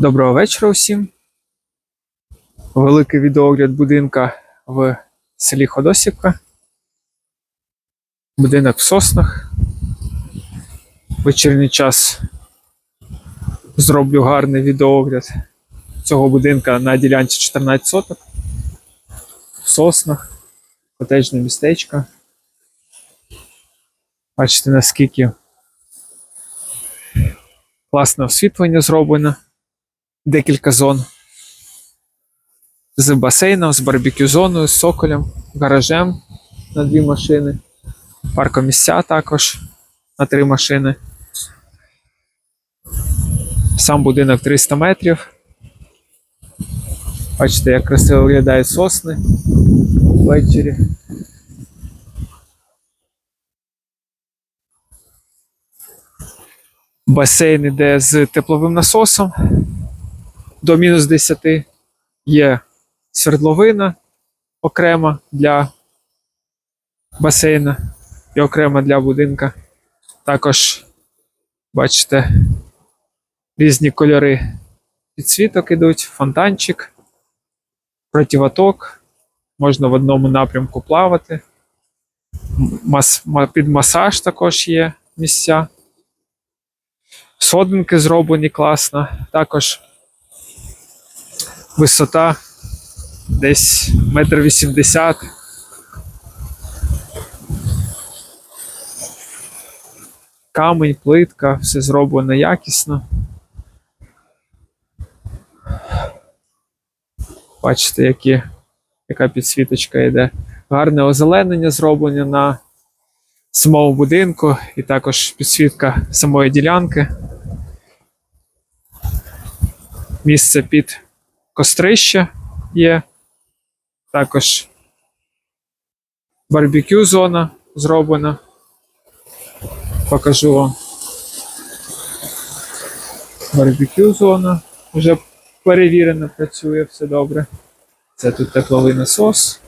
Доброго вечора усім. Великий відеогляд будинка в селі Ходосівка. Будинок в соснах. Вечірній час зроблю гарний відеогляд цього будинка на ділянці 14 соток. В соснах, котеджне містечко. Бачите, наскільки класне освітлення зроблено декілька зон. З басейном, з барбекю-зоною, з соколем, гаражем на дві машини, паркомісця також на три машини. Сам будинок 300 метрів. Бачите, як красиво виглядають сосни ввечері. Басейн іде з тепловим насосом до мінус 10 є свердловина окрема для басейна і окрема для будинка. Також бачите різні кольори підсвіток ідуть, фонтанчик, противоток. Можна в одному напрямку плавати. Мас, під масаж також є місця. Сходинки зроблені класно. Також висота десь метр вісімдесят. Камінь, плитка, все зроблено якісно. Бачите, які, яка підсвіточка йде. Гарне озеленення зроблення на самому будинку і також підсвітка самої ділянки. Місце під кострище є. Також барбекю зона зроблена. Покажу вам. Барбекю зона вже перевірено, працює, все добре. Це тут тепловий насос.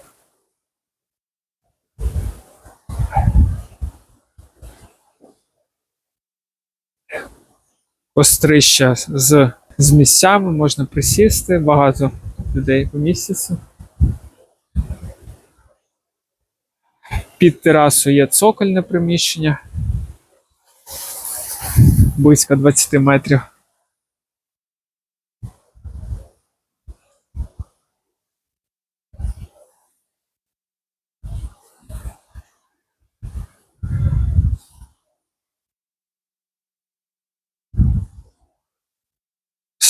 Кострища з, з місцями можна присісти, багато людей поміститься. Під терасою є цокольне приміщення. Близько 20 метрів.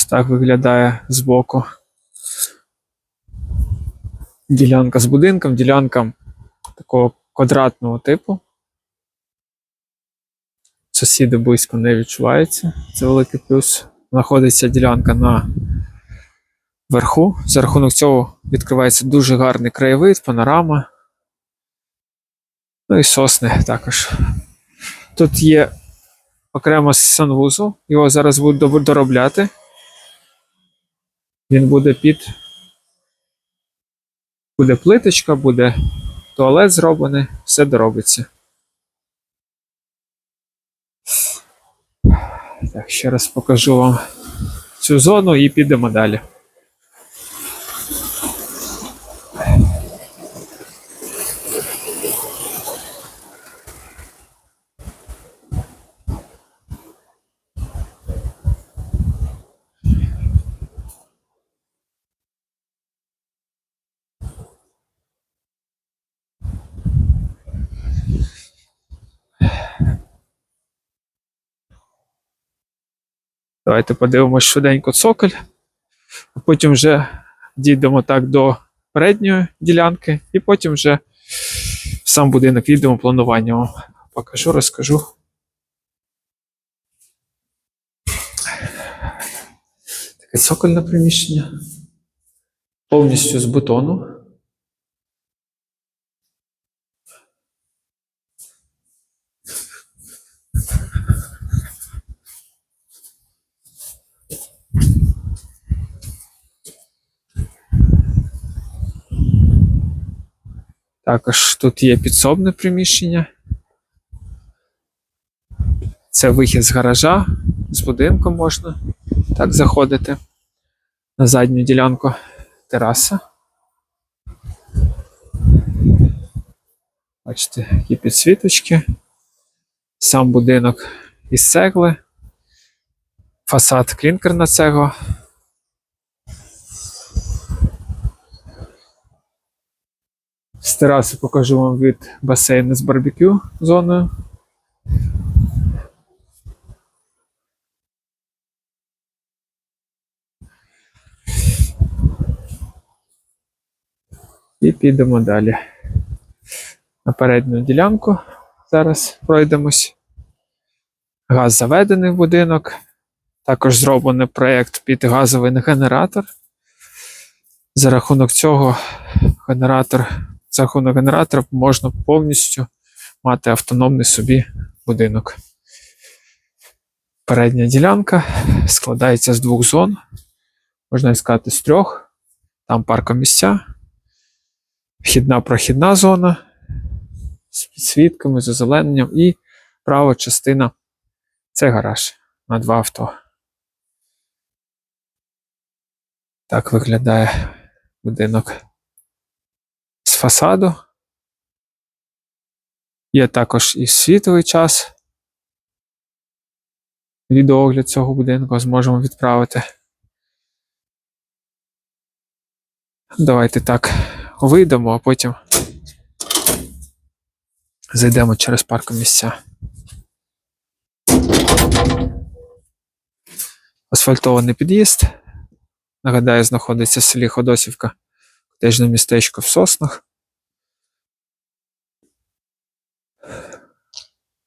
Ось так виглядає збоку. Ділянка з будинком, ділянка такого квадратного типу. Сусіди близько не відчуваються. Це великий плюс. Знаходиться ділянка на верху. За рахунок цього відкривається дуже гарний краєвид, панорама. Ну і сосни також. Тут є окремо санвузол, його зараз будуть доробляти. Він буде під. Буде плиточка, буде туалет зроблений, все доробиться. Так, ще раз покажу вам цю зону і підемо далі. Давайте подивимось швиденько цоколь, потім вже дійдемо так до передньої ділянки, і потім вже в сам будинок відео планування покажу, розкажу. Таке цокольне приміщення. Повністю з бетону. Також тут є підсобне приміщення. Це вихід з гаража, з будинку можна так заходити. на задню ділянку тераса. Бачите, які підсвіточки. Сам будинок із цегли. Фасад клінкерна цегла. З тераси покажу вам від басейну з барбекю зоною. І підемо далі. На передню ділянку зараз пройдемось. Газ заведений в будинок. Також зроблений проєкт під газовий генератор. За рахунок цього генератор, за генератора можна повністю мати автономний собі будинок. Передня ділянка складається з двох зон, можна сказати, з трьох. Там паркомісця, вхідна прохідна зона з підсвітками, з озелененням і права частина це гараж на два авто. Так виглядає будинок фасаду. Є також і світлий час. Відеоогляд цього будинку зможемо відправити. Давайте так вийдемо, а потім зайдемо через парку місця. Асфальтований під'їзд. Нагадаю, знаходиться в селі Ходосівка, котежне містечко в Соснах.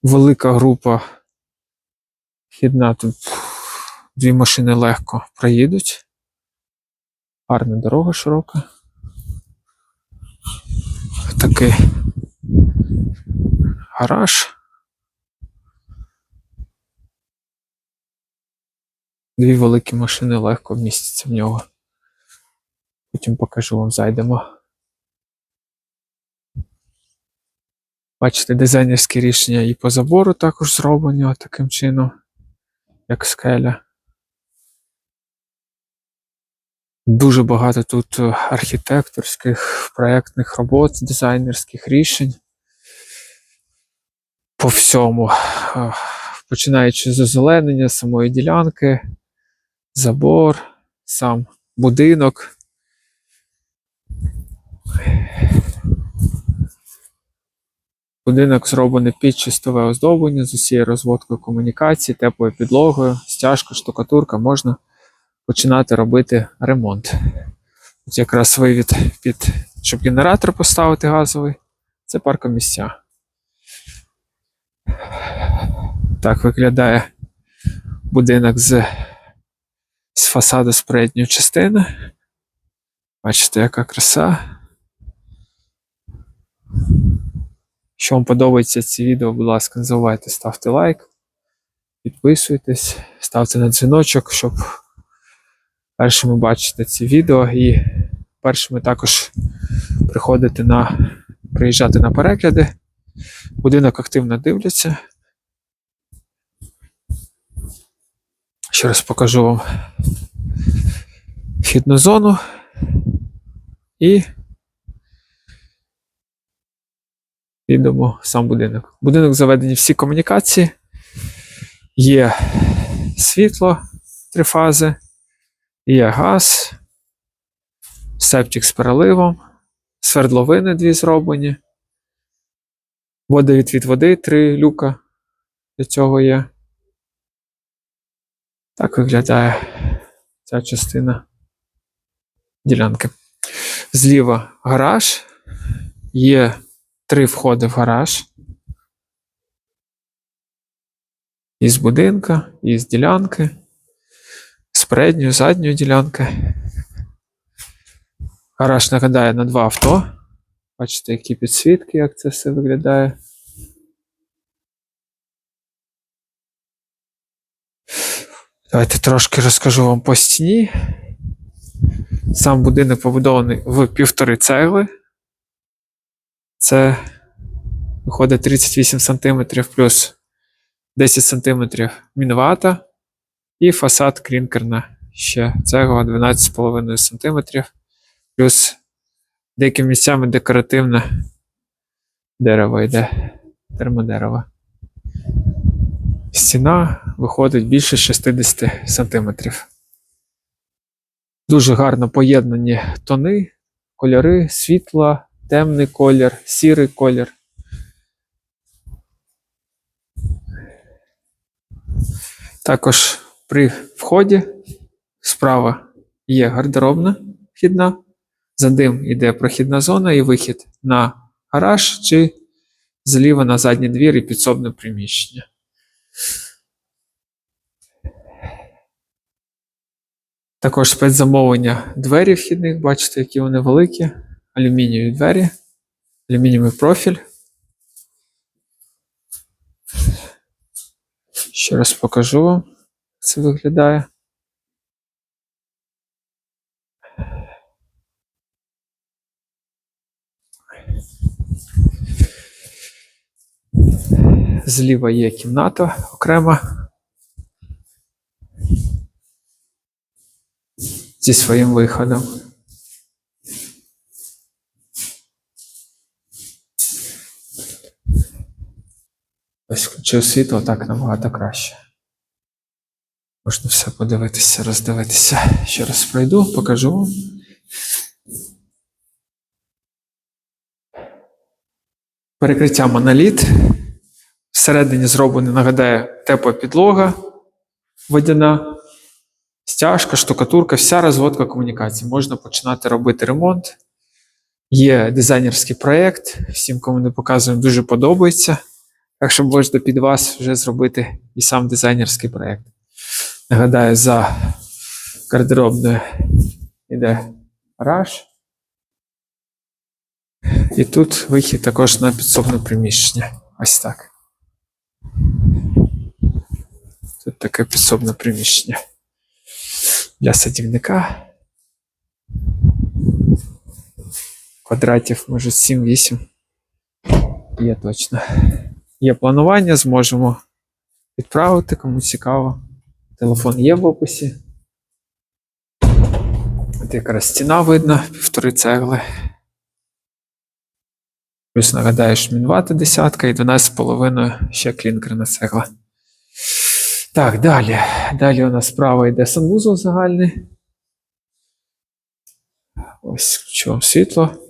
Велика група вхідна тут дві машини легко проїдуть. Гарна дорога широка. Такий гараж. Дві великі машини легко вмістяться в нього. Потім покажу вам, зайдемо. Бачите, дизайнерське рішення і по забору також зроблені таким чином, як скеля. Дуже багато тут е, архітекторських, проєктних робот, дизайнерських рішень. По всьому. Е, Починаючи з озеленення самої ділянки, забор, сам будинок. Будинок зроблений під чистове оздоблення з усією розводкою комунікації, теплою підлогою, стяжка, штукатурка, можна починати робити ремонт. Тут якраз вивід під, щоб генератор поставити газовий, це паркомісця. Так виглядає будинок з, з фасаду з передньої частини. Бачите, яка краса. Якщо вам подобається це відео, будь ласка, не забувайте ставте лайк, підписуйтесь, ставте на дзвіночок, щоб першими бачити ці відео і першими також приходити на приїжджати на перегляди. Будинок активно дивляться. Ще раз покажу вам вхідну зону і підемо сам будинок. Будинок заведені всі комунікації. Є світло три фази, є газ, септик з переливом, свердловини дві зроблені. Водовідвід води, три люка для цього є. Так виглядає ця частина ділянки. Зліва гараж. Є три входи в гараж. Із будинка, із ділянки, з передньої, задньої ділянки. Гараж нагадає на два авто. Бачите, які підсвітки, як це все виглядає. Давайте трошки розкажу вам по стіні. Сам будинок побудований в півтори цегли. Це виходить 38 см плюс 10 см мінвата і фасад клінкерна ще цегла 12,5 см, плюс деякими місцями декоративне дерево йде, термодерево. Стіна виходить більше 60 см. Дуже гарно поєднані тони, кольори, світла, темний колір, сірий колір. Також при вході справа є гардеробна вхідна, за ним йде прохідна зона і вихід на гараж чи зліва на задній двір і підсобне приміщення. Також спецзамовлення двері вхідних, бачите, які вони великі, алюмінієві двері, алюмінієвий профіль. Ще раз покажу вам, як це виглядає. Зліва є кімната окрема. Зі своїм виходом. Ось включив світло, так набагато краще. Можна все подивитися, роздивитися. Ще раз пройду, покажу вам. Перекриття моноліт. Всередині зроблена, нагадаю, тепла підлога водяна, стяжка, штукатурка, вся розводка комунікацій. Можна починати робити ремонт. Є дизайнерський проєкт, всім, кому не показуємо, дуже подобається. Так що можна під вас вже зробити і сам дизайнерський проєкт. Нагадаю, за гардеробною йде гараж. І тут вихід також на підсобне приміщення. Ось так. Тут таке підсобне приміщення для садівника. Квадратів, може, 7-8. Є точно. Є планування, зможемо відправити, кому цікаво. Телефон є в описі. От якраз стіна видно, півтори цегли. Плюс нагадаю, шмінвата десятка і 12,5 ще клінкерна цегла. Так, далі. Далі у нас справа йде санвузол загальний. Ось включу вам світло.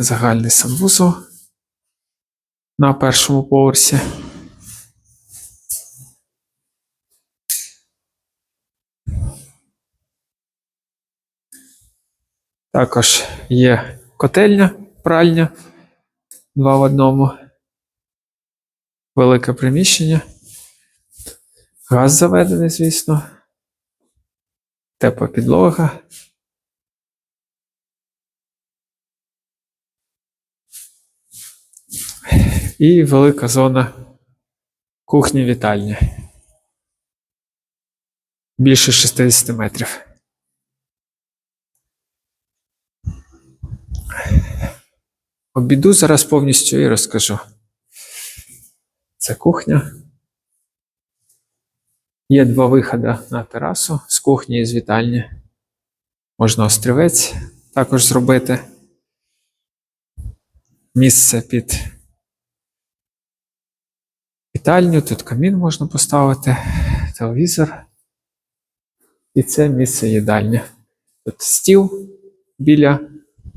Загальний санвузол на першому поверсі. Також є котельня, пральня, два в одному. Велике приміщення. Газ заведений, звісно. Тепла підлога. І велика зона кухні вітальні. Більше 60 метрів. Обіду зараз повністю і розкажу. Це кухня. Є два виходи на терасу з кухні і з вітальні. Можна острівець також зробити. Місце під вітальню, тут камін можна поставити, телевізор. І це місце їдальні. Тут стіл біля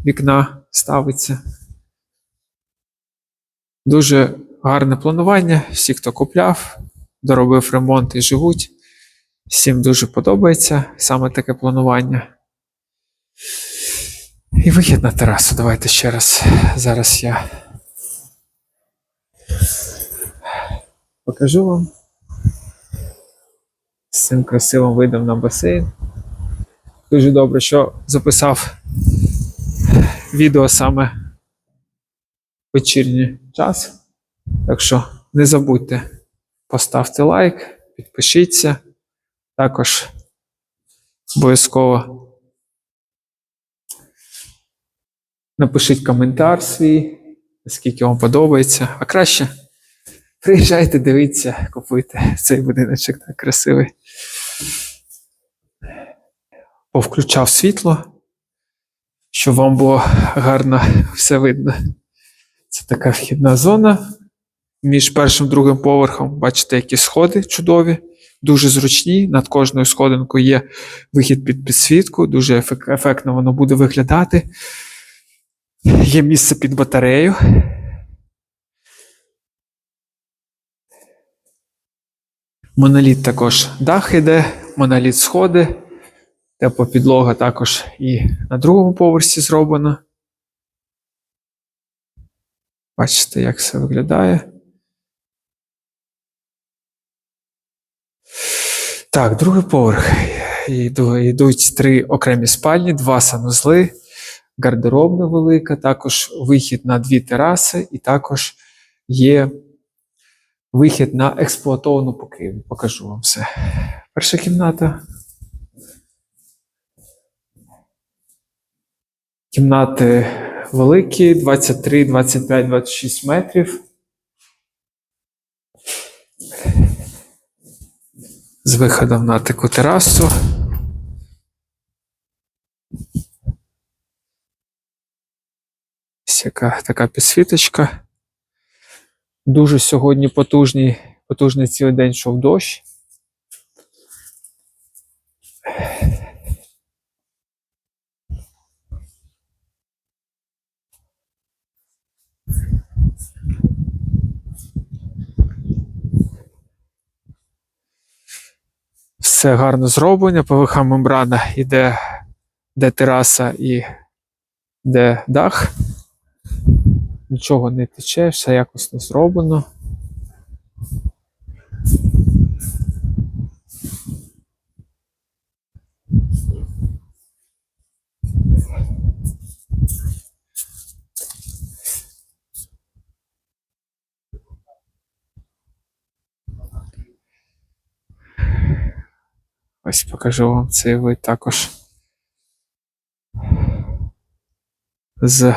вікна ставиться. Дуже гарне планування. Всі, хто купляв, доробив ремонт і живуть. Всім дуже подобається саме таке планування. І вихід на. Давайте ще раз. Зараз я покажу вам. З цим красивим видом на басейн. Дуже добре, що записав відео саме вечірній час. Так що не забудьте поставте лайк, підпишіться. Також обов'язково напишіть коментар свій, наскільки вам подобається. А краще Приїжджайте, дивіться, купуйте цей будиночок так красивий. Повключав світло, щоб вам було гарно все видно. Це така вхідна зона. Між першим і другим поверхом бачите, які сходи чудові, дуже зручні. Над кожною сходинкою є вихід під підсвітку, дуже ефектно воно буде виглядати. Є місце під батарею. Моноліт також дах іде, моноліт сходи. Тепла підлога також і на другому поверсі зроблена. Бачите, як все виглядає. Так, другий поверх. Йду- Йдуть три окремі спальні, два санузли, гардеробна велика, також вихід на дві тераси, і також є вихід на експлуатовану покрівлю. Покажу вам все. Перша кімната. Кімнати великі, 23, 25, 26 метрів. З виходом на таку терасу. Ось яка така підсвіточка. Дуже сьогодні потужний, потужний цілий день йшов дощ. Все гарно зроблено. ПВХ мембрана іде де тераса і де дах. Нічого не тече, все якісно зроблено. Ось покажу вам цей вид також. З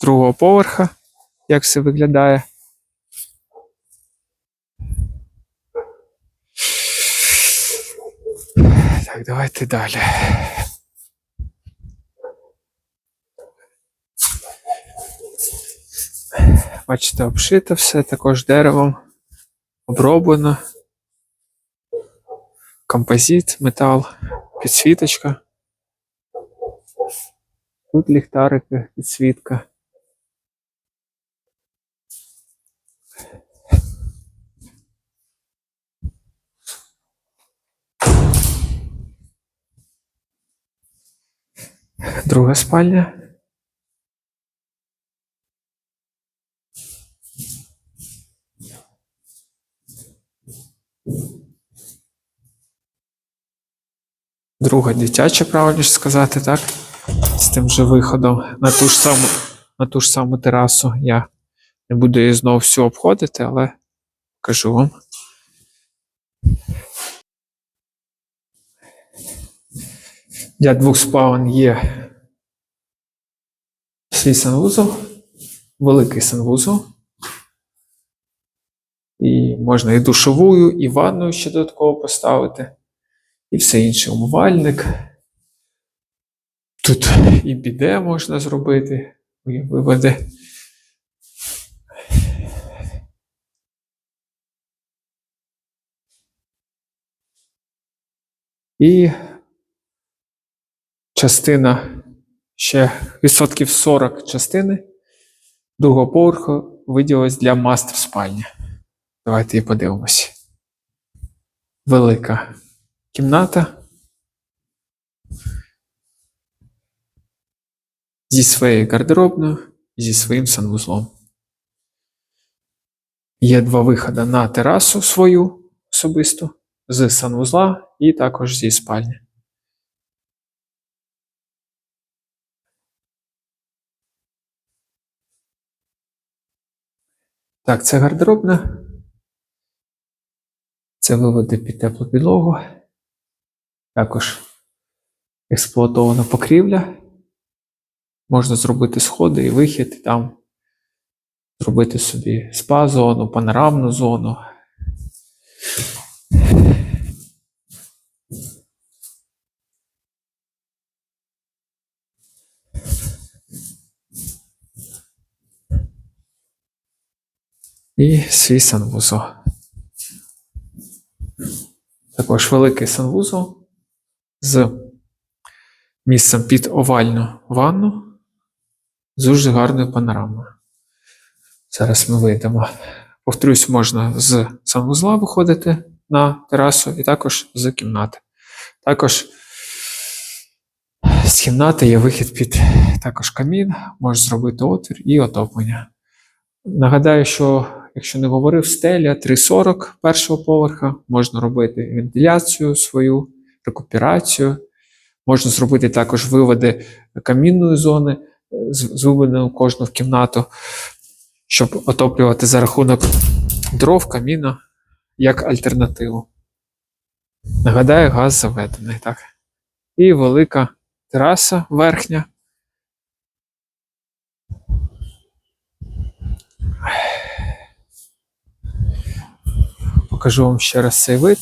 другого поверха, як все виглядає. Так, давайте далі. Бачите, обшито все також деревом, оброблено. Композит, метал, підсвіточка. Тут ліхтарики, підсвітка. Друга спальня. Друга дитяча, правильніше сказати, так? З тим же виходом на ту ж саму, на ту ж саму терасу. Я не буду її знову всю обходити, але покажу вам. Для двох спален є свій санвузол, великий санвузол. І можна і душовую, і ванну ще додатково поставити, і все інше умивальник. Тут і біде можна зробити, і виведе. І частина ще відсотків 40 частини другого поверху виділилась для мастер спальні. Давайте її подивимося. Велика кімната. Зі своєю гардеробною, зі своїм санвузлом. Є два виходи на терасу свою особисту з санвузла і також зі спальні. Так, це гардеробна. Це виводи під теплу підлогу. Також експлуатована покрівля. Можна зробити сходи і вихід, і там зробити собі спа-зону, панорамну зону. І свій санвузол. Також великий санвузол з місцем під овальну ванну з дуже гарною панорамою. Зараз ми вийдемо. Повторюсь, можна з санвузла виходити на терасу і також з кімнати. Також з кімнати є вихід під також камін, можна зробити отвір і отоплення. Нагадаю, що якщо не говорив, стеля 3,40 першого поверха, можна робити вентиляцію свою, рекуперацію. Можна зробити також виводи камінної зони е, з, виведенням кожну в кімнату, щоб отоплювати за рахунок дров каміна як альтернативу. Нагадаю, газ заведений, так. І велика тераса верхня. Покажу вам ще раз цей вид.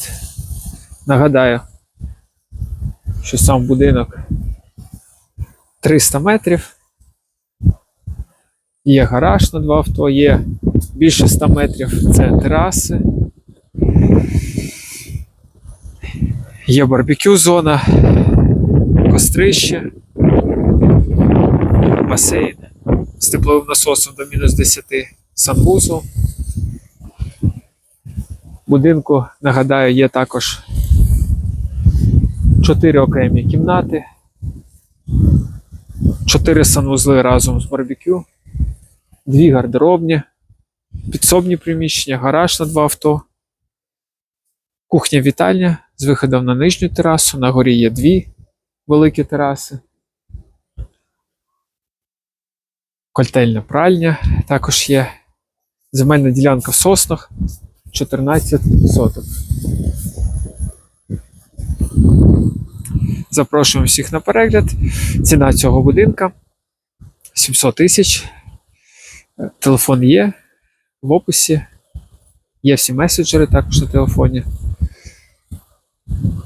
Нагадаю, що сам будинок 300 метрів. Є гараж на два авто, є більше 100 метрів це тераси. Є барбекю зона, кострище, басейн з тепловим насосом до мінус 10 санвузол. Будинку, нагадаю, є також 4 окремі кімнати, 4 санвузли разом з барбекю, 2 гардеробні, підсобні приміщення, гараж на два авто, кухня-вітальня з виходом на нижню терасу. На горі є дві великі тераси. Кольтельна пральня також є. Земельна ділянка в соснах 14 соток. Запрошуємо всіх на перегляд. Ціна цього будинка 700 тисяч. Телефон є в описі. Є всі меседжери також на телефоні.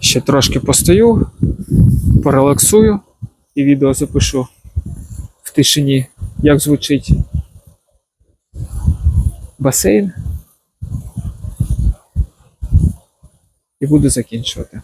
Ще трошки постою, порелаксую і відео запишу в тишині, як звучить басейн. І буду закінчувати.